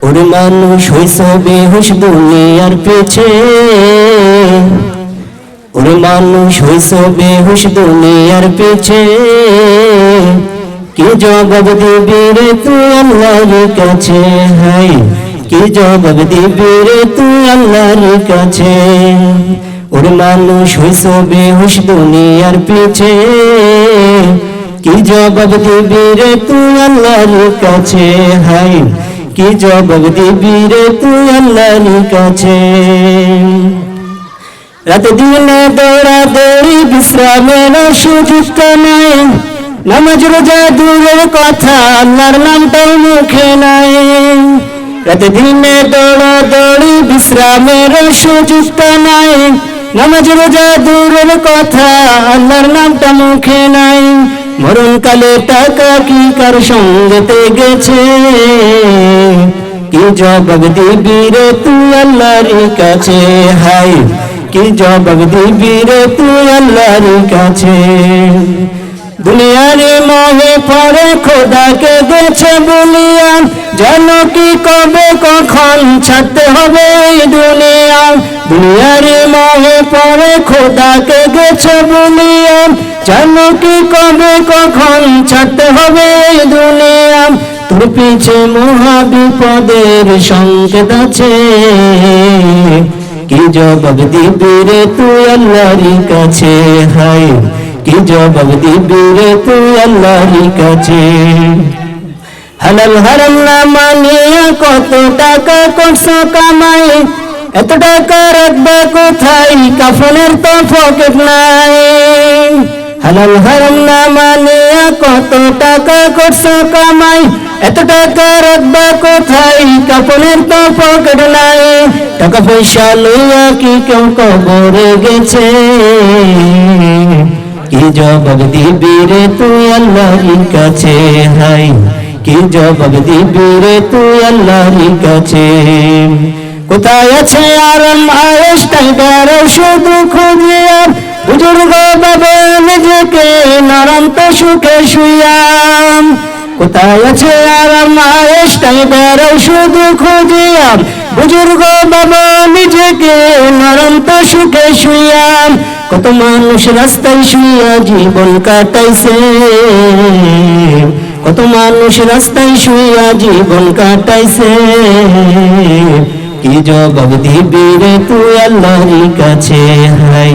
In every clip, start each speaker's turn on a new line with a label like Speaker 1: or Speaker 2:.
Speaker 1: ওর মানুষ হইছে বেহুশ দুনিয়ার পেছে ওর মানুষ হইছে বেহুশ দুনিয়ার পেছে কি জবাব দিবি রে তুই আল্লাহর কাছে? হাই কি জবাব দিবি রে তুই আল্লাহর কাছে? ওর মানুষ হইছে বেহুশ দুনিয়ার পিছে কি জবাব দিবি রে তুই আল্লাহর কাছে? হাই কি জবাব দিবি রে তুই আল্লাহর কাছে? রাত দিনে দৌড়া দৌড়ি বিশ্রামের সুযোগ নাই নামাজ রোজা দূরের কথা, আল্লাহর নামটাও মুখে নাই। রাত দিনে দৌড়া দৌড়ি বিশ্রামের সুযোগ নাই নামাজ রোজা দূরের কথা, আল্লাহর নামটা মুখে নাই। মরণ কালে টাকা কি কার সঙ্গেতে গেছে? কি জবাব দিবি রে তুই আল্লাহর কাছে? হাই কি জবাব দিবি রে তুই আল্লাহর কাছে? দুনিয়ার মোহে পরে খোদাকে গেছে বলিয়া যেন কি কবে কখন ছাড়তে হবে দুনিয়া? দুনিয়ার মোহে পরে খোদাকে গেছে বলিয়া যেন কি কবে, কখন ছাড়তে হবে দুনিয়া। তোর পিছে মহা বিপদের সংকেত আছে। কি জবাব দিবি রে তুই আল্লাহর কাছে? হাই কি জবাব দিবি রে তুই আল্লাহর কাছে? হালাল হারাম না মানিয়া কত টাকা করছ কামাই? এত টাকা রাখবে কোথায়? কাফনের তো পকেট নাই। হালাল হারাম না মানিয়া কত টাকা করছ কামাই? এত টাকা রাখবা কোথায়? কাপনের তো পকেট নাই। টাকা পয়সা লইয়া কি কেউ কবরে গেছে? কি জবাব দিবি রে তুই আল্লাহর কাছে? হাই, কি জবাব দিবি রে তুই আল্লাহর কাছে? কোথায় আছে আরাম আয়েস টাইগার শুধু খুঁজিয়া? বুজুর্গ বাবা নিজেকে নরম তো সুখে শুয়াম কোথায় আছে আরাম আয়েস টাইগার শুধু খুঁজিয়াম বুজুর্গ বাবা নিজেকে নরম তো সুখে শুয়াম কত মানুষ রাস্তায় শুয়া জীবন কাটাইছে। কত মানুষ রাস্তায় শুয়া জীবন কাটাইছে। কি জবাব দিবি রে তুই আল্লাহর কাছে? হাই,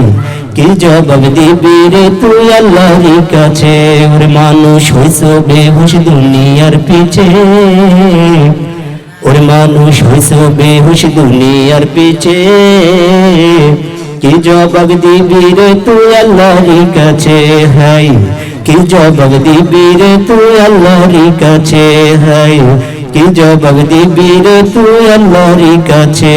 Speaker 1: কি জবাব দিবি রে তুই আল্লাহর কাছে? ওর মানুষ হইছ বেহুশ দুনিয়ার পিছে। ওর মানুষ হইছ বেহুশ দুনিয়ার পিছে। কি জবাব দিবি রে তুই আল্লাহর কাছে? হাই, কি জবাব দিবি রে তুই আল্লাহর কাছে? হাই কি জবাব দিবি রে তুই আল্লাহর কাছে?